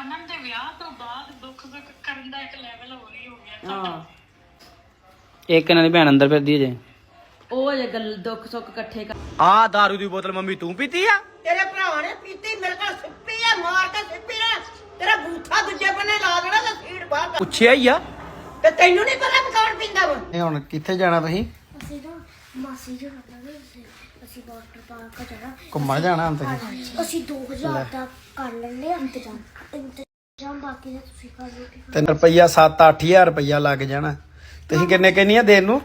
ਅਮਨ ਦੇ ਵਿਆਹ ਤੋਂ ਬਾਅਦ ਦੁੱਖ ਸੁੱਖ ਕਰਨ ਦਾ ਇੱਕ ਲੈਵਲ ਹੋਰ ਹੀ ਹੋ ਗਿਆ। ਹਾਂ। ਇੱਕ ਇਹਨਾਂ ਦੀ ਭੈਣ ਅੰਦਰ ਫਿਰਦੀ ਹੈ ਜੇ। ਉਹ ਜੇ ਗੱਲ ਦੁੱਖ ਸੁੱਖ ਇਕੱਠੇ ਕਰ ਆ दारू ਦੀ ਬੋਤਲ ਮੰਮੀ ਤੂੰ ਪੀਤੀ ਆ? ਤੇਰੇ ਭਰਾ ਨੇ ਪੀਤੀ ਮੇਰੇ ਕੋਲ ਸਿੱਪੀ ਆ ਮਾਰ ਕੇ ਸਿੱਪੀ ਨੇ ਤੇਰਾ ਬੂਥਾ ਦੂਜੇ ਬੰਨੇ ਲਾ ਦੇਣਾ ਤੇ ਸੀੜ ਬਾਹਰ ਕਰ। ਪੁੱਛਿਆ ਹੀ ਆ। ਤੇ ਤੈਨੂੰ ਨਹੀਂ ਪਤਾ ਵੀ ਕੌਣ ਪੀਂਦਾ ਵਾ। ਇਹ ਹੁਣ ਕਿੱਥੇ ਜਾਣਾ ਤੁਸੀਂ? ਮਾਸੀ ਜੀ ਕਹਿੰਦੇ ਅਸੀਂ ਅਸੀਂ ਵਾਟਰ ਪਾਰਕ ਜਾਣਾ। ਘੁੰਮਣ ਜਾਣਾ ਹੁਣ ਤੁਸੀਂ ਅਸੀਂ 2000 ਦਾ ਕਰ ਲੈਣੇ ਇੰਤਜ਼ਾਮ ਇੰਤਜ਼ਾਮ ਬਾਕੀ ਦਾ ਤੁਸੀਂ ਕਰ ਲਓ ਕਿ ਤੇ ਰੁਪਈਆ 7-8000 ਰੁਪਈਆ ਲੱਗ ਜਾਣਾ। ਤੁਸੀਂ ਕਿੰਨੇ ਕਿੰਨੀਆਂ ਦੇਣ ਨੂੰ?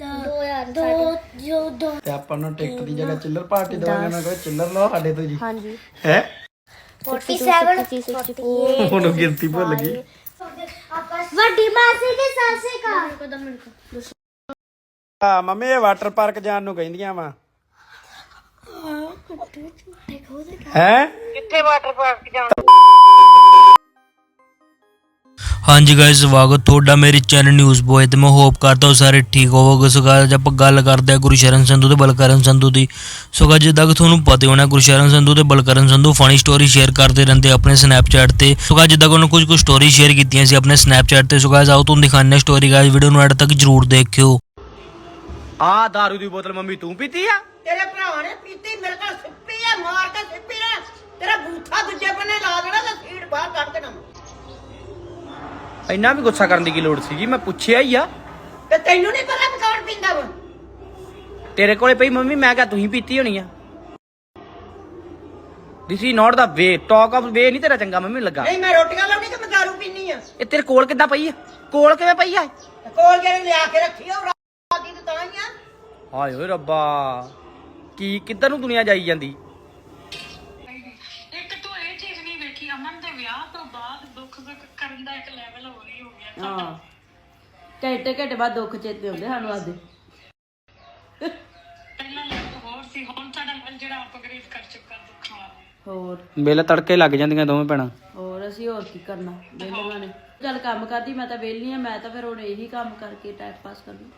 2000 ਦੋ ਜੋ ਦੋ। ਤੇ ਆਪਾਂ ਨੂੰ ਟਿਕਟ ਦੀ ਜਗ੍ਹਾ ਚਿੱਲਰ ਪਾਰਟੀ ਦਵਾਂਗੇ ਮੈਂ ਕਿਹਾ ਚਿੱਲਰ ਲਓ ਸਾਡੇ ਤੋਂ ਜੀ। ਹਾਂਜੀ। ਹੈ? 47 64 ਹੁਣ ਗਿਣਤੀ ਭੁੱਲ ਗਈ। ਵੱਡੀ ਮਾਸੀ ਦੀ ਸਾਸੇ ਕਾ ਆ ਮੰਮੀ ਇਹ ਵਾਟਰ ਪਾਰਕ ਜਾਣ ਨੂੰ ਕਹਿੰਦੀਆਂ ਵਾ। ਹੈ? ਕਿੱਥੇ ਵਾਟਰ ਪਾਰਕ ਜਾਣਾ ਹਾਂਜੀ ਗਾਇਸ ਸਵਾਗਤ ਤੁਹਾਡਾ ਮੇਰੇ ਚੈਨਲ ਨਿਊਜ਼ ਬੋਏ ਤੇ। ਮੈਂ ਹੋਪ ਕਰਦਾ ਹਾਂ ਸਾਰੇ ਠੀਕ ਹੋਵੋਗੇ। ਸੋ ਅੱਜ ਆਪਾਂ ਗੱਲ ਕਰਦੇ ਹਾਂ ਗੁਰਸ਼ਰਨ ਸੰਧੂ ਤੇ ਬਲਕਰਨ ਸੰਧੂ ਦੀ। ਸੋ guys, ਜਿੱਦਾਂ ਕਿ ਤੁਹਾਨੂੰ ਪਤਾ ਹੋਣਾ ਗੁਰਸ਼ਰਨ ਸੰਧੂ ਤੇ Balkaran Sandhu funny story share ਕਰਦੇ ਰਹਿੰਦੇ ਆਪਣੇ ਸਨੈਪਚੈਟ ਤੇ। ਸੋ guys, ਜਿੱਦਾਂ ਕਿ ਉਹਨਾਂ ਕੁਝ ਕੁ ਸਟੋਰੀ ਸ਼ੇਅਰ ਕੀਤੀਆਂ ਸੀ ਆਪਣੇ ਸਨੈਪਚੈਟ ਤੇ। ਸੋ guys, ਆਓ ਤੁਹਾਨੂੰ ਦਿਖਾਉਂਦੇ ਸਟੋਰੀ ਗਾਇਸ ਵੀਡੀਓ ਨੂੰ ਐਡ ਤੱਕ ਜਰੂਰ ਦੇਖਿਓ। ਆ दारू ਦੀ ਬੋਤਲ ਮੰਮੀ ਤੂੰ ਪੀਤੀ ਆ? ਤੇਰੇ ਭਰਾ ਨੇ ਪੀਤੀ ਮੇਰੇ ਕੋਲ ਸਿੱਪੀ ਆ ਮਾਰ ਕੇ ਸਿੱਪੀ ਨੇ ਤੇਰਾ ਬੂਥਾ ਦੂਜੇ ਬੰਨੇ ਲਾ ਦੇਣਾ ਤੇ ਸੀੜ ਬਾਹਰ ਕੱਢ ਦੇਣਾ। ਇੰਨਾ ਵੀ ਗੁੱਸਾ ਕਰਨ ਦੀ ਕੀ ਲੋੜ ਸੀਗੀ? ਮੈਂ ਪੁੱਛਿਆ ਹੀ ਆ। ਤੇ ਤੈਨੂੰ ਨਹੀਂ ਪਤਾ ਵੀ ਕੌਣ ਪੀਂਦਾ ਵਾ? ਤੇਰੇ ਕੋਲੇ ਪਈ ਮੰਮੀ ਮੈਂ ਕਿਹਾ ਤੁਸੀਂ ਪੀਤੀ ਹੋਣੀ ਆ। This is not the way talk of way ਨਹੀਂ ਤੇਰਾ ਚੰਗਾ ਮੰਮੀ ਲੱਗਾ। ਨਹੀਂ ਮੈਂ ਰੋਟੀਆਂ ਲਾਉਣੀ ਕਿ ਮੈਂ ਦਾਰੂ ਪੀਣੀ ਆ। ਇਹ ਤੇਰੇ ਕੋਲ ਕਿੱਦਾਂ ਪਈ ਆ? ਕੋਲ ਕਿਵੇਂ ਪਈ ਆ? ਕੋਲ ਜਿਹੜੇ ਲਿਆ ਕੇ ਰੱਖੀ ਉਹ ਆ ਹਾਏ ਓਏ ਰੱਬਾ ਕੀ ਕਿੱਧਰ ਨੂੰ ਦੁਨੀਆ ਜਾਈ ਜਾਂਦੀ? ਇੱਕ ਤੂੰ ਇਹ ਚੀਜ਼ ਨਹੀਂ ਵੇਖੀ ਅਮਨ ਦੇ ਵਿਆਹ ਤੋਂ ਬਾਅਦ ਦੁੱਖ ਸੁੱਖ ਕਰਨ ਦਾ ਇੱਕ ਲੈਵਲ ਹੋਰ ਹੀ ਹੋ ਗਿਆ ਹਾਂ। ਘੰਟੇ ਘੰਟੇ ਬਾਅਦ ਦੁੱਖ ਚੇਤੇ ਹੁੰਦੇ ਸਾਨੂੰ ਅੱਜ ਦੇ ਪਹਿਲਾਂ ਲੈਵਲ ਹੋਰ ਸੀ ਹੁਣ ਸਾਡਾ ਲੈਵਲ ਜਿਹੜਾ ਅਪਗ੍ਰੇਡ ਕਰ ਚੁੱਕਾ ਦੁੱਖਾਂ ਵਾਲਾ ਹੋਰ। ਬਿੱਲ ਤੜਕੇ ਲੱਗ ਜਾਂਦੀਆਂ ਦੋਵੇਂ ਭੈਣਾਂ। ਹੋਰ ਅਸੀਂ ਹੋਰ ਕੀ ਕਰਨਾ ਵਿਹਲੀਆਂ ਨੇ ਚੱਲ ਕੰਮ ਕਰਦੀ ਮੈਂ ਤਾਂ ਵਿਹਲੀ ਆ ਮੈਂ ਤਾਂ ਫਿਰ ਹੁਣ ਇਹੀ ਕੰਮ ਕਰਕੇ ਟਾਈਮ ਪਾਸ ਕਰਦੀ।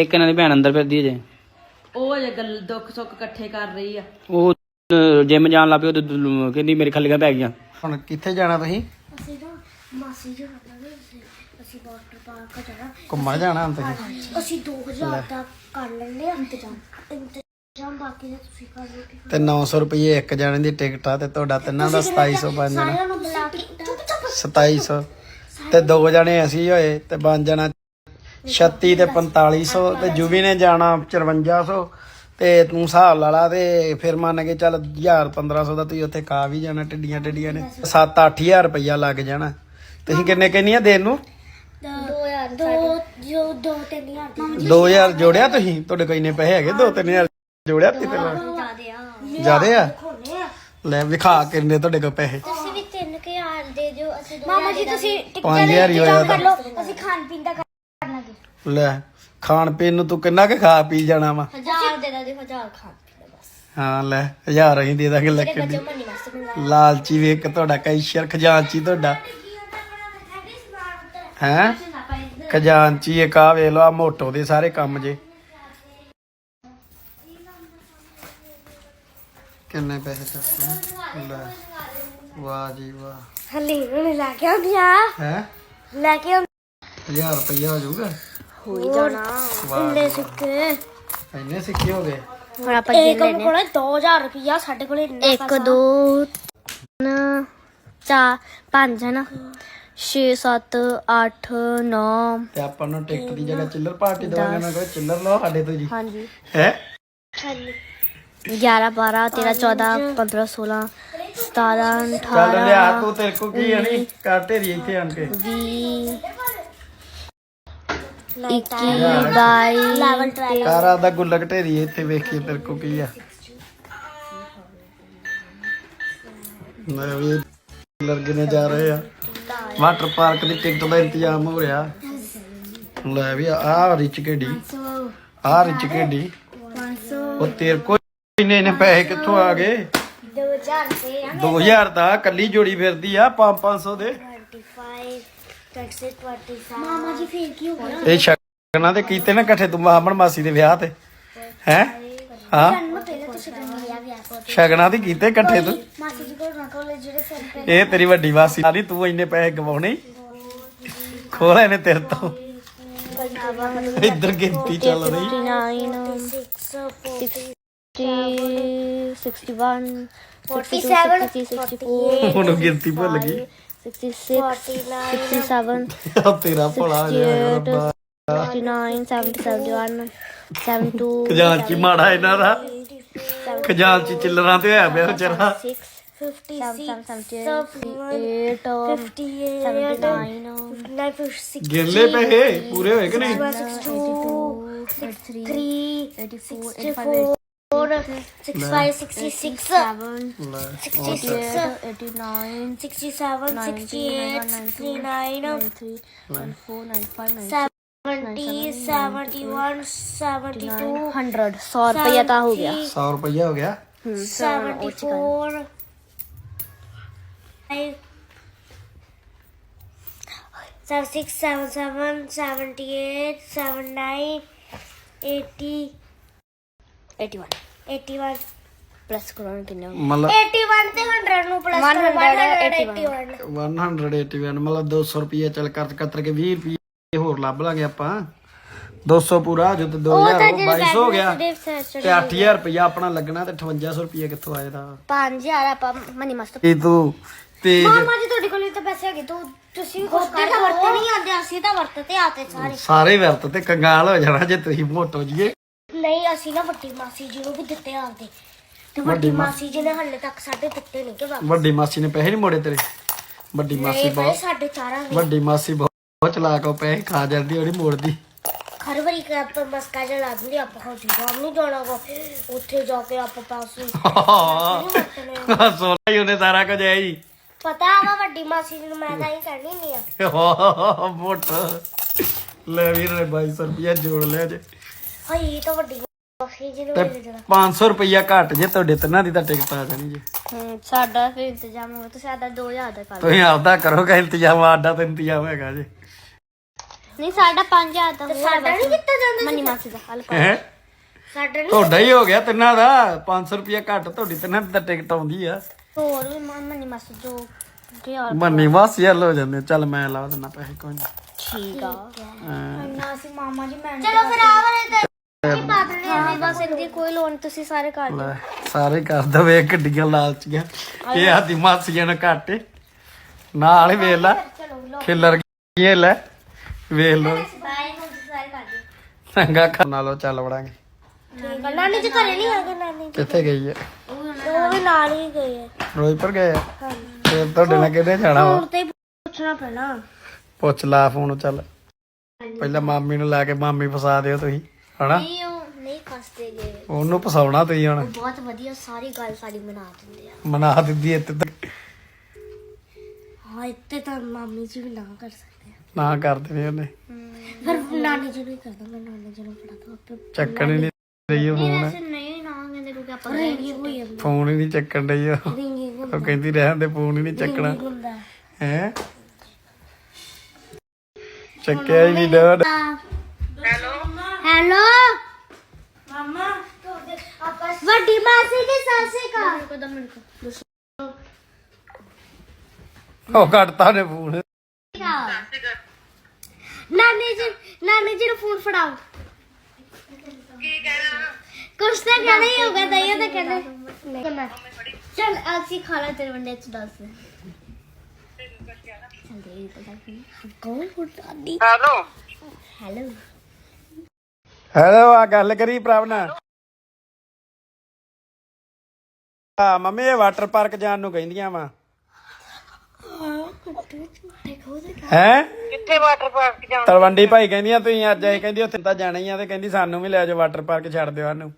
ਇੱਕ ਇਹਨਾਂ ਦੀ ਭੈਣ ਅੰਦਰ ਫਿਰਦੀ ਹੈ ਜੇ ਉਹ ਜੇ ਗੱਲ ਦੁੱਖ ਸੁੱਖ ਇਕੱਠੇ ਕਰ ਰਹੀ ਆ। ਉਹ ਜਿਮ ਜਾਣ ਲੱਗ ਪਈ ਉਹ ਕਹਿੰਦੀ ਮੇਰੇ ਖੱਲੀਆਂ ਪੈ ਗਈਆਂ। ਹੁਣ ਕਿੱਥੇ ਜਾਣਾ ਤੁਸੀਂ? ਅਸੀਂ ਨਾ ਮਾਸੀ ਜੀ ਕਹਿੰਦੇ ਅਸੀਂ ਅਸੀਂ ਵਾਟਰ ਪਾਰਕ ਜਾਣਾ। ਘੁੰਮਣ ਜਾਣਾ ਹੁਣ ਤੁਸੀਂ? ਅਸੀਂ 2000 ਦਾ ਕਰ ਲੈਣੇ ਇੰਤਜ਼ਾਮ। ਇੰਤਜ਼ਾਮ ਬਾਕੀ ਦਾ ਤੁਸੀਂ ਕਰ ਲਓ। ਕਿ ਤੇ 900 ਰੁਪਏ ਇੱਕ ਜਾਣੇ ਦੀ ਟਿਕਟ ਆ ਤੇ ਤੁਹਾਡਾ ਤਿੰਨਾਂ ਦਾ 2700 ਬਣ ਜਾਣਾ। ਸਾਰਿਆਂ ਨੂੰ ਬੁਲਾ ਕੇ ਚੁੱਪ ਚੁੱਪ 2700 ਤੇ ਦੋ ਜਣੇ ਅਸੀਂ ਹੋਏ ਤੇ ਬਣ ਜਾਣਾ 36 ਤੇ 4500 ਤੇ ਜੁਵੀ ਨੇ ਜਾਣਾ 5400 ਤੇ ਤੂੰ ਹਿਸਾਬ ਲਾ ਲਾ ਤੇ ਫਿਰ ਮੰਨ ਕੇ ਚੱਲ 1000 1500 ਦਾ ਤੁਸੀਂ ਉੱਥੇ ਕਾ ਵੀ ਜਾਣਾ ਟਿੱਡੀਆਂ ਟਿੱਡੀਆਂ ਨੇ। 7-8000 ਰੁਪਈਆ ਲੱਗ ਜਾਣਾ। ਤੁਸੀਂ ਕਿੰਨੇ ਕਿੰਨੀਆਂ ਦੇਣ ਨੂੰ? 2000 ਦੋ ਜੋ ਦੋ ਤਿੰਨ ਹਜ਼ਾਰ। 2000 ਜੋੜਿਆ ਤੁਸੀਂ? ਤੁਹਾਡੇ ਕੋਲ ਇੰਨੇ ਪੈਸੇ ਹੈਗੇ 2-3000 ਜੋੜਿਆ ਤੀ ਜ਼ਿਆਦੇ ਆ। ਜਿਆਦੇ ਆ? ਲੈ ਵਿਖਾ ਕਿੰਨੇ ਤੁਹਾਡੇ ਕੋਲ ਪੈਸੇ। ਤੁਸੀਂ ਵੀ 3000 ਦੇ ਦਿਓ ਅਸੀਂ ਮਾਮਾ ਜੀ ਤੁਸੀਂ ਹੀ ਹੋਇਆ ਤਾਂ। ਕਰ ਲਓ। ਅਸੀਂ ਖਾਣ ਪੀਣ ਦਾ ਲੈ ਖਾਣ ਪੀਣ ਨੂੰ ਤੂੰ ਕਿੰਨਾ ਕੁ ਖਾ ਪੀ ਜਾਣਾ ਵਾ? 1000 ਦੇ ਦਾਂਗੇ 1000 ਖਾਣ ਪੀਣ ਦਾ ਬਸ। ਹਾਂ ਲੈ ਹਜ਼ਾਰ ਅਸੀਂ ਦੇ ਦਾਂਗੇ ਲੱਕੜੀ ਗੱਜੋ ਮੰਨੀ ਮਿਲਦਾ ਲਾਲਚੀ ਵੇਖ ਤੁਹਾਡਾ ਕੈਸ਼ੀਅਰ ਖਜ਼ਾਨਚੀ ਤੁਹਾਡਾ। ਹੈ? ਖਜ਼ਾਨਚੀ ਇੱਕ ਆ ਵੇਖ ਲਓ ਆ ਮੋਟੋ ਦੇ ਸਾਰੇ ਕੰਮ ਜੇ। ਕਿੰਨੇ ਪੈਸੇ ਚੱਕਦੇ ਲੈ। ਵਾਹ ਜੀ ਵਾਹ। ਹਲੀ ਹੁਣ ਲੈ ਕੇ ਆਉਂਦੀ ਆ। ਹੈ? ਲੈ ਕੇ ਆਉਂਦੀ। 1000 ਰੁਪਇਆ ਹੋ ਜਾਊਗਾ। ਹੋਈ ਜਾਣਾ ਇੰਨੇ ਸਿੱਕੇ। ਇੰਨੇ ਸਿੱਕੇ ਹੋ ਗਏ। ਹੁਣ ਆਪਾਂ ਇਹ ਕੰਮ ਕੋਲ 2000 ਰੁਪਿਆ ਸਾਡੇ ਕੋਲ ਇੰਨਾ 1 2 3 4 5 ਹੈ ਨਾ। 6 7 8 9 ਤੇ ਆਪਾਂ ਨੂੰ ਟਿਕਟ ਦੀ ਜਗ੍ਹਾ ਚਿੱਲਰ ਪਾਰਟੀ ਦਵਾਂਗੇ। ਮੈਂ ਕਿਹਾ ਚਿੱਲਰ ਲਓ ਸਾਡੇ ਤੋਂ ਜੀ। ਹਾਂਜੀ। ਹੈ? 11 12 13 14 15 16 17 ਚੱਲ 18 ਲਿਆ ਤੂੰ ਤੇਰੇ ਕੋ ਕੀ ਹਣੀ ਕਰ ਢੇਰੀ ਇੱਥੇ ਆਣ ਕੇ। 20 21 22 ਲੈਵਲ 12 ਕਾਰਾ ਦਾ ਗੁੱਲਕ ਢੇਰੀ ਇੱਥੇ ਵੇਖੀ ਤੇਰੇ ਕੋ ਕੀ ਆ। ਮੈਂ ਵੀ ਲਰਗਨੇ ਜਾ ਰਹੇ ਆ। ਵਾਟਰ ਪਾਰਕ ਦੀ ਟਿਕਟ ਦਾ ਇੰਤਜ਼ਾਮ ਹੋ ਰਿਹਾ। ਲੈ ਵੀ ਆ ਰਿਚ ਕਿਹੜੀ? ਆ ਰਿਚ 500 ਉਹ ਤੇਰੇ ਕੋ ਇੰਨੇ ਇੰਨੇ ਪੈਸੇ ਕਿੱਥੋਂ ਆ ਗਏ? 2000 ਰੁਪਏ ਆ 2000 ਦਾ ਕੱਲੀ ਜੋੜੀ ਫਿਰਦੀ ਆ 5-500 ਦੇ 25 26 27 ਮਾਮਾ ਜੀ ਫੇਰ ਕੀ ਹੋ ਗਿਆ? ਇਹ ਸ਼ਗਨਾਂ ਦੇ ਕੀਤੇ ਨਾ ਇਕੱਠੇ ਤੂੰ ਮਾਮਣ ਮਾਸੀ ਦੇ ਵਿਆਹ ਤੇ। ਹੈ? ਹਾਂ? ਪਹਿਲਾਂ ਤੁਸੀਂ ਤਾਂ ਸ਼ਗਨਾਂ ਕੀਤੇ ਇਕੱਠੇ ਤੂੰ। ਮਾਸੀ ਜੀ ਕੋਲ ਨਾ ਕਾਲਜ ਜਿਹੜੇ ਸਿਰ ਤੇ ਇਹ ਤੇਰੀ ਵੱਡੀ ਵਾਸੀ ਆ ਨਹੀਂ ਤੂੰ ਇੰਨੇ ਪੈਸੇ ਗਵਾਉਣੇ ਖੋਲੇ ਨੇ ਤੇਰੇ ਤੋਂ। ਇੱਧਰ ਗਿਣਤੀ ਚੱਲ ਰਹੀ। 61 47 64 ਹੁਣ ਗਿਣਤੀ ਭੁੱਲ ਗਈ। 66 67 ਆ ਤੇਰਾ ਭਲਾ ਹੋ ਜਾਏਗਾ ਰੱਬਾ 69 70 71 72 ਖਜ਼ਾਨਚੀ ਮਾੜਾ ਇਹਨਾਂ ਦਾ। ਖਜ਼ਾਨਚੀ ਚਿੱਲਰਾਂ ਤੇ ਹੋਇਆ ਪਿਆ ਵਿਚਾਰਾ। 58 ਗਿਣ ਲੈ ਪੈਸੇ ਪੂਰੇ ਹੋਏ ਕਿ ਨਹੀਂ? orası. 65, 66, 66, 89, 67, 68, 69, 70, 71, 72, 100 100 ਰੁਪਇਆ ਤਾਂ ਹੋ ਗਿਆ 100 ਰੁਪਇਆ ਹੋ ਗਿਆ 74 seven six seven seven seventy eight seven nine eighty eighty one eighty one plus ਕਰੋਣ ਕਿੰਨੇ ਮਤਲਬ 81 ਤੇ 100 ਨੂੰ ਪਲੱਸ 181 181 ਮਤਲਬ 200 ਰੁਪਏ ਚੱਲ ਕਰ ਕਤਰ ਕੇ 20 ਰੁਪਏ ਹੋਰ ਲੱਭ ਲਾਂਗੇ ਆਪਾਂ 200 ਪੂਰਾ ਹੋ ਜਾਊ ਤੇ 2000 2200 ਹੋ ਗਿਆ ਤੇ 8000 ਰੁਪਇਆ ਆਪਣਾ ਲੱਗਣਾ ਤੇ 5800 ਰੁਪਏ ਕਿੱਥੋਂ ਆਏਦਾ 5000 ਆਪਾਂ ਮਨੀ ਮਸਤ ਇਹ ਤੂੰ ਤੇ ਮਾਮਾ ਜੀ ਤੁਹਾਡੇ ਕੋਲ ਤਾਂ ਪੈਸੇ ਹੈਗੇ ਤੂੰ ਤੁਸੀਂ ਵੀ ਕੁਝ ਕਰ ਵਰਤੇ ਨਹੀਂ ਆਉਂਦੇ ਅਸੀਂ ਤਾਂ ਵਰਤਤੇ ਆਤੇ ਸਾਰੇ ਸਾਰੇ ਵਰਤ ਤੇ ਕੰਗਾਲ ਹੋ ਜਾਣਾ ਜੇ ਤੁਸੀਂ ਮੋਟੋ ਜੀਏ ਨਹੀਂ ਅਸੀਂ ਨਾ ਵੱਡੀ ਮਾਸੀ ਜੀ ਨੂੰ ਵੀ ਦਿੱਤੇ ਆਪਦੇ। ਤੇ ਵੱਡੀ ਮਾਸੀ ਜੀ ਨੇ ਹੱਲੇ ਤੱਕ ਸਾਡੇ ਦਿੱਤੇ ਨਹੀਂ ਕਿ ਵਾਪਸ। ਵੱਡੀ ਮਾਸੀ ਨੇ ਪੈਸੇ ਨਹੀਂ ਮੋੜੇ ਤੇਰੇ? ਵੱਡੀ ਮਾਸੀ ਨਹੀਂ ਭਾਈ ਬਹੁਤ ਸਾਡੇ ਚਾਰਾਂ ਨੇ। ਵੱਡੀ ਮਾਸੀ ਬਹੁਤ ਬਹੁਤ ਚਲਾਕ ਉਹ ਪੈਸੇ ਖਾ ਜਾਂਦੀ ਉਹਦੀ ਮੋੜਦੀ। ਹਰ ਵਾਰੀ ਕਿ ਆਪਾਂ ਮਸਕਾ ਜਿਹਾ ਲਾ ਦਿੰਦੇ ਆਪਾਂ ਹੌਜੀ ਜਾਮ ਨਹੀਂ ਜਾਣਾ ਗਾ ਉੱਥੇ ਜਾ ਕੇ ਆਪਾਂ ਪਾਸੇ ਸੋਲਾ ਹੀ ਉਹਨੇ ਸਾਰਾ ਕੁਝ ਹੈ। ਜੀ ਪਤਾ ਵਾ ਵੱਡੀ ਮਾਸੀ ਜੀ ਨੂੰ ਮੈਂ ਤਾਂ ਹੀ ਕਰਨੀ ਨਹੀਂ ਆ ਮੋਟ ਲੈ ਵੀਰ ਨੇ 2200 ਰੁਪਇਆ ਜੋੜ ਲਿਆ ਜੇ। ਹਾਈ ਇਹ ਤਾਂ ਵੱਡੀ ਤੇ ਮਿਲ ਜਾਣਾ। 500 ਰੁਪਇਆ ਘੱਟ ਜੇ ਤੁਹਾਡੇ ਤਿੰਨਾਂ ਦੀ ਤਾਂ ਟਿਕਟ ਆ ਜਾਣੀ ਜੇ। ਹੂੰ ਸਾਡਾ ਫਿਰ ਇੰਤਜ਼ਾਮ ਹੋ ਤੁਸੀਂ ਸਾਡਾ 2000 ਦਾ ਕਰ ਤੁਸੀਂ ਆਪਦਾ ਕਰੋਗਾ ਇੰਤਜ਼ਾਮ ਆਡਾ ਤਾਂ ਇੰਤਜ਼ਾਮ ਹੈਗਾ ਜੇ। ਨਹੀਂ ਸਾਡਾ 5000 ਦਾ ਸਾਡਾ ਨਹੀਂ ਕੀਤਾ ਜਾਂਦਾ ਮਨੀ ਮਾਸੀ ਦਾ ਹਲਕਾ ਹੈ? ਸਾਡਾ ਨਹੀਂ ਤੁਹਾਡਾ ਹੀ ਹੋ ਗਿਆ ਤਿੰਨਾਂ ਦਾ 500 ਰੁਪਇਆ ਘੱਟ ਤੁਹਾਡੀ ਤਿੰਨਾਂ ਦੀ ਤਾਂ ਟਿਕਟ ਆਉਂਦੀ ਆ। ਹੋਰ ਵੀ ਮ- ਮਨੀ ਮਾਸੀ ਜੋ ਜੋ ਮੰਨੀ ਵਾਸੀ ਹੱਲ ਹੋ ਜਾਂਦੇ ਚੱਲ ਮੈਂ ਲਾ ਦਿੰਦਾ ਪੈਸੇ ਕੋਈ ਨਹੀਂ ਠੀਕ ਆ। ਮਾਮਾ ਜੀ ਮੈਂ ਚਲੋ ਫਿਰ ਆ ਵਾਲੇ ਤੇ ਬਾਦਲ ਹਾਂ। ਬਸ ਇਹਦੀ ਕੋਈ ਲੋੜ ਨਹੀਂ ਤੁਸੀਂ ਸਾਰੇ ਕਰ ਦਿਓ। ਲੈ ਸਾਰੇ ਕਰ ਦਵੇ ਗੱਡੀਆਂ ਲਾਲਚੀਆਂ। ਇਹ ਆਦੀ ਮਾਸੀਆਂ ਨੂੰ ਘੱਟ ਏ। ਨਾਲ ਹੀ ਵੇਖ ਲੈ ਖਿੱਲਰ ਗਈ ਲੈ। ਵੇਖ ਲੋ ਬਾਏ ਹੁਣ ਤੁਸੀਂ ਸਾਰੇ ਕਰ ਦਿਓ। ਚੰਗਾ ਖਾਣਾ ਲੋ ਚੱਲ ਵੜਾਂਗੇ। ਠੀਕ ਆ ਨਾਨੀ ਜੀ ਘਰੇ ਨਹੀਂ ਹੈਗੇ ਨਾਨੀ ਕਿੱਥੇ ਗਈ ਹੈ? ਉਹ ਵੀ ਨਾਲ ਹੀ ਗਏ ਆ। ਰੋਜ਼ਪੁਰ ਗਏ ਆ? ਤੇ ਤੁਹਾਡੇ ਨਾਲ ਕਿਹਨੇ ਜਾਣਾ ਵਾ? ਹੁਣ ਤੇ ਪੁੱਛਣਾ ਪੈਣਾ। ਪੁੱਛ ਲਾ ਫੋਨ ਚੱਲ। ਪਹਿਲਾਂ ਮਾਮੀ ਨੂੰ ਲਾ ਕੇ ਮਾਮੀ ਫਸਾ ਦਿਓ ਤੁਸੀਂ। ਹਨਾ? ਨਹੀਂ ਉਹ ਨਹੀਂ ਫਸਦੇ ਗਏ ਉਹਨੂੰ ਫਸਾਉਣਾ ਤੁਸੀਂ ਹੁਣ। ਬਹੁਤ ਵਧੀਆ ਸਾਰੀ ਗੱਲ ਸਾਡੀ ਮਨਾ ਦਿੰਦੇ ਆ। ਮਨਾ ਦਿੰਦੀ ਇੱਥੇ ਤੱਕ ਹਾਂ ਇੱਥੇ ਤਾਂ ਮਾਮੀ ਜੀ ਵੀ ਨਾ ਕਰ ਸਕਦੇ ਆ। ਨਾ ਕਰ ਦੇਣੀ ਉਹਨੇ। ਫਿਰ ਨਾਨੀ ਜੀ ਵੀ ਕਰਦਾ ਮੈਂ ਨਾਨੀ ਜੀ ਨੂੰ ਫੜਾ ਦੋ ਆਪੇ ਚੱਕਣ ਹੀ ਨਹੀਂ ਰਹੀ ਉਹ ਫੋਨ। ਵੈਸੇ ਨਹੀਂ ਨਾ ਕਹਿੰਦੇ ਕਿਉਂਕਿ ਆਪਾਂ ਰੇਡੀ ਹੋਈ ਜਾਂਦਾ ਫੋਨ ਹੀ ਨਹੀਂ ਚੱਕਣ ਡਈ ਉਹ। ਰਿੰਗਿੰਗ ਉਹ ਕਹਿੰਦੀ ਰਹਿਣ ਦੇ ਫੋਨ ਹੀ ਨਹੀਂ ਚੱਕਣਾ। ਹੁੰਦਾ। ਹੈ? ਚੱਕਿਆ ਹੀ ਨਹੀਂ ਡਰ ਹੈਲੋ? ਮਮਾ ਵੱਡੀ ਮਾਸੀ ਦੀ ਸਾਸੇ ਕਾ ਕਦਮ ਉਹ ਕੱਟਤਾ ਨੇ ਫੋਨ। ਨਾਨੀ ਜੀ ਨਾਨੀ ਜੀ ਨੂੰ ਫੋਨ ਫੜਾਓ। ਕੀ ਕਹਿਣਾ ਕੁਛ ਤਾਂ ਕਹਿਣਾ ਹੀ ਹੋਗਾ ਦਈਓ ਤਾਂ ਕਹਿਣਾ। ਚਲ ਅਸੀਂ ਖਾਣਾ ਤੇਰੇ ਵੰਡੇ ਚ ਦੱਸ। ਕੌਣ ਹੈਲੋ? ਹੈਲੋ। ਹੈਲੋ ਆ ਗੱਲ ਕਰੀ ਪ੍ਰਭ ਨਾਲ। ਆ ਮੰਮੀ ਇਹ ਵਾਟਰ ਪਾਰਕ ਜਾਣ ਨੂੰ ਕਹਿੰਦੀਆਂ ਵਾ। ਹੈ? ਕਿੱਥੇ ਵਾਟਰ ਪਾਰਕ ਜਾਣਾ ਤਲਵੰਡੀ ਭਾਈ ਕਹਿੰਦੀਆਂ ਤੁਸੀਂ ਅੱਜ ਆਏ ਕਹਿੰਦੀ ਉੱਥੇ ਤਾਂ ਜਾਣਾ ਹੀ ਆ ਤੇ ਕਹਿੰਦੀ ਸਾਨੂੰ ਵੀ ਲੈ ਜਾਓ ਵਾਟਰ ਪਾਰਕ ਛੱਡ ਦਿਓ ਸਾਨੂੰ।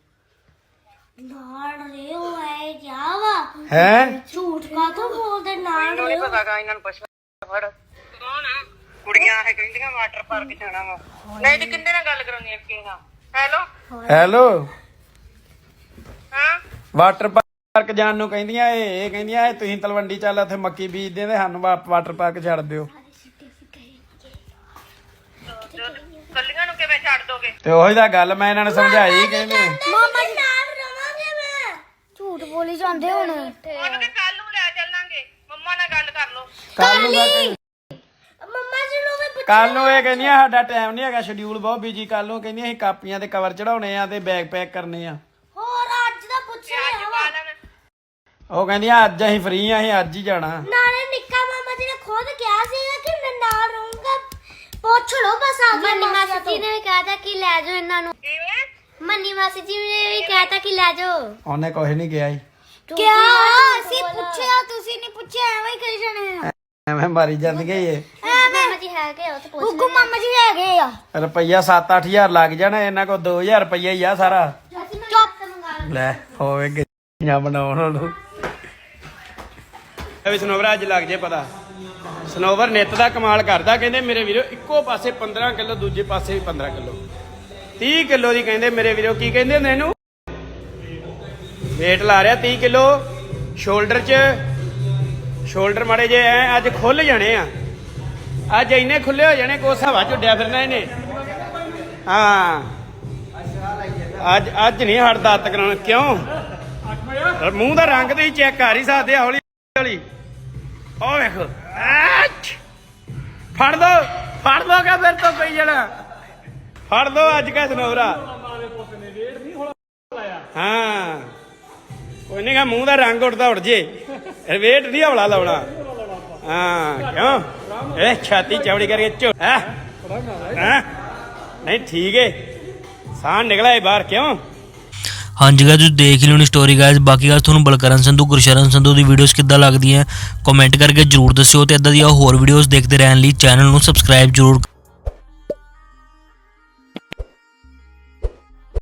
ਨਾਲ ਰੇ ਉਹ ਹੈ ਕਿਆ ਵਾ। ਹੈ? ਝੂਠ ਕਾ ਤੋਂ ਬੋਲਦੇ ਨਾਲ ਰੇ ਪਤਾ ਇਹਨਾਂ ਨੂੰ ਪੁੱਛ ਫੜ। ਕੌਣ ਕੁੜੀਆਂ ਇਹ ਕਹਿੰਦੀਆਂ ਵਾਟਰ ਪਾਰਕ ਜਾਣਾ ਵਾ। ਨਹੀਂ ਤੇ ਕਿੰਨੇ ਨਾਲ ਗੱਲ ਕਰਾਉਣੀ ਹੈ ਕਿੰਨਾ ਹੈਲੋ ਹੈਲੋ ਹਾਂ? ਵਾਟਰ ਪਾਰਕ ਜਾਣ ਨੂੰ ਕਹਿੰਦੀਆਂ ਇਹ ਇਹ ਕਹਿੰਦੀਆਂ ਇਹ ਤੁਸੀਂ ਤਲਵੰਡੀ ਚੱਲ ਉੱਥੇ ਮੱਕੀ ਬੀਜਦੇ ਤੇ ਸਾਨੂੰ ਵਾ- ਵਾਟਰ ਪਾਰਕ ਛੱਡ ਦਿਓ। ਕੱਲੀਆਂ ਨੂੰ ਕਿਵੇਂ ਛੱਡ ਦੋਗੇ? ਤੇ ਉਹੀ ਤਾਂ ਗੱਲ ਮੈਂ ਇਹਨਾਂ ਨੂੰ ਸਮਝਾਈ ਕਹਿੰਦੇ। ਮਾਮਾ ਜੀ ਨਾਲ ਰਵਾਂਗੇ ਮੈਂ। ਝੂਠ ਬੋਲ ਆਉਂਦੇ ਹੁਣ। ਉਹਨੂੰ ਤੇ ਕੱਲ ਨੂੰ ਲੈ ਚੱਲਾਂਗੇ। ਮੰਮਾ ਨਾਲ ਗੱਲ ਕਰ ਲਓ। ਕੱਲ ਨੂੰ ਗੱਲ ਮੰਮਾ ਜੀ ਨੂੰ ਵੀ ਪੁੱਛ ਕੱਲ ਨੂੰ ਇਹ ਕਹਿੰਦੀਆਂ ਸਾਡਾ ਟਾਈਮ ਨਹੀਂ ਹੈਗਾ ਸ਼ਡਿਊਲ ਬਹੁਤ ਬਿਜ਼ੀ ਕੱਲ ਨੂੰ ਕਹਿੰਦੀਆਂ ਅਸੀਂ ਕਾਪੀਆਂ ਤੇ ਕਵਰ ਚੜਾਉਣੇ ਆ ਤੇ ਬੈਗ ਪੈਕ ਕਰਨੇ ਆ। ਹੋਰ ਅੱਜ ਦਾ ਪੁੱਛ ਲਿਆ। ਵਾ ਉਹ ਕਹਿੰਦੀਆਂ ਅੱਜ ਅਸੀਂ ਫ੍ਰੀ ਆ ਅਸੀਂ ਅੱਜ ਹੀ ਜਾਣਾ। ਨਾਲੇ ਨਿੱਕਾ ਮਾਮਾ ਜੀ ਨੇ ਖੁਦ ਕਿਹਾ ਸੀਗਾ ਕਿ ਮੈਂ ਨਾਲ ਰਹੂੰਗਾ। ਪੁੱਛ ਲਓ ਬਸ ਆ ਮੰਨੀ ਮਾਸੀ ਜੀ ਨੇ ਵੀ ਕਿਹਾ ਤਾਂ ਕਿ ਲੈ ਜਾਓ ਇਹਨਾਂ ਨੂੰ। ਕਿਵੇਂ? ਮੰਨੀ ਮਾਸੀ ਜੀ ਨੇ ਵੀ ਕਿਹਾ ਤਾਂ ਕਿ ਲੈ ਜਾਓ। ਉਹਨੇ ਕੁਝ ਨਹੀਂ ਕਿਹਾ ਕਿਆ ਅਸੀਂ ਪੁੱਛਿਆ ਤੁਸੀਂ ਨਹੀਂ ਪੁੱਛਿਆ ਐਵੇਂ ਹੀ ਕਹੀ ਜਾਣੇ ਆ। ਐਵੇਂ ਮਾਰੀ ਜਾਂਦੀਆਂ ਇਹ। ਮਾਮਾ ਜੀ ਹੈਗੇ ਆ ਤੇ ਪੁੱਛ ਗੁੱਗੂ ਮਾਮਾ ਜੀ ਹੈਗੇ ਆ। ਰੁਪਈਆ 7-8000 ਲੱਗ ਜਾਣਾ ਇਹਨਾਂ ਕੋਲ 2000 ਰੁਪਈਆ ਹੀ ਆ ਸਾਰਾ। ਚੁੱਪ ਲੈ ਹੋਵੇ ਗੱਡੀਆਂ ਬਣਾਉਣ ਉਹਨੂੰ ਇਹ ਵੀ ਸਨੋਵਰ ਅੱਜ ਲੱਗ ਜੇ ਪਤਾ। ਸਨੋਵਰ ਨਿੱਤ ਦਾ ਕਮਾਲ ਕਰਦਾ ਕਹਿੰਦੇ ਮੇਰੇ ਵੀਰੋ ਇੱਕੋ ਪਾਸੇ 15 ਕਿਲੋ ਦੂਜੇ ਪਾਸੇ ਵੀ 15 ਕਿਲੋ। 30 ਕਿਲੋ ਦੀ ਕਹਿੰਦੇ ਮੇਰੇ ਵੀਰੋ ਕੀ ਕਹਿੰਦੇ ਹੁੰਦੇ ਇਹਨੂੰ? weight ਲਾ ਰਿਹਾ 30 ਕਿਲੋ। ਸ਼ੋਲਡਰ 'ਚ ਸ਼ੋਲਡਰ ਮਾੜੇ ਜੇ ਐ ਅੱਜ ਖੁੱਲ ਜਾਣੇ ਆ। ਅੱਜ ਇੰਨੇ ਖੁੱਲੇ ਹੋ ਜਾਣੇ ਕੋਸ ਹਵਾ ਚ ਉੱਡਿਆ ਫਿਰਨਾ ਇਹਨੇ। ਹਾਂ। ਅੱਜ ਅੱਜ ਨਹੀਂ ਹਟਦਾ ਤਕਰਾਨ ਕਿਉਂ? ਮੂੰਹ ਦਾ ਰੰਗ ਤੇ ਚੈੱਕ ਕਰ ਹੀ ਸਕਦੇ ਆ ਹੌਲੀ ਹੌਲੀ। ਉਹ ਵੇਖੋ! ਫੜ ਦੋ ਫੜ ਦੋ ਕਾ ਫਿਰ ਤੋਂ ਪਈ ਜਾਣਾ। ਫੜ ਦੋ ਅੱਜ ਕਾ ਸਨੋਵਰਾ। ਹਾਂ। ਕੋਈ ਨਹੀਂ ਮੂੰਹ ਦਾ ਰੰਗ ਉੱਡਦਾ ਉੱਡ ਜੇ। ਵੇਟ ਨਹੀਂ ਹੌਲਾ ਲਾਉਣਾ। ਹਾਂ, ਕਿਉਂ? ਇਹ ਛਾਤੀ ਚੌੜੀ ਕਰਕੇ ਝੋ ਹੈ? ਹੈਂ? ਨਹੀਂ, ਠੀਕ ਏ। ਸਾਹ ਨਿਕਲਿਆ ਬਾਹਰ, ਕਿਉਂ? ਹਾਂਜੀ ਗਾਇਸ ਤੁਸੀਂ ਦੇਖ ਹੀ ਲਿਓਣੀ ਸਟੋਰੀ ਗਾਇਸ ਬਾਕੀ ਗੱਲ ਤੁਹਾਨੂੰ ਬਲਕਰਨ ਸੰਧੂ, ਗੁਰਸ਼ਰਨ ਸੰਧੂ ਦੀ ਵੀਡੀਓਜ਼ ਕਿੱਦਾਂ ਲੱਗਦੀਆਂ ਕਮੈਂਟ ਕਰਕੇ ਜਰੂਰ ਦੱਸਿਓ ਤੇ ਇਦਾਂ ਦੀਆਂ ਹੋਰ ਵੀਡੀਓਜ਼ ਦੇਖਦੇ ਰਹਿਣ ਲਈ ਚੈਨਲ ਨੂੰ ਸਬਸਕ੍ਰਾਈਬ ਜਰੂਰ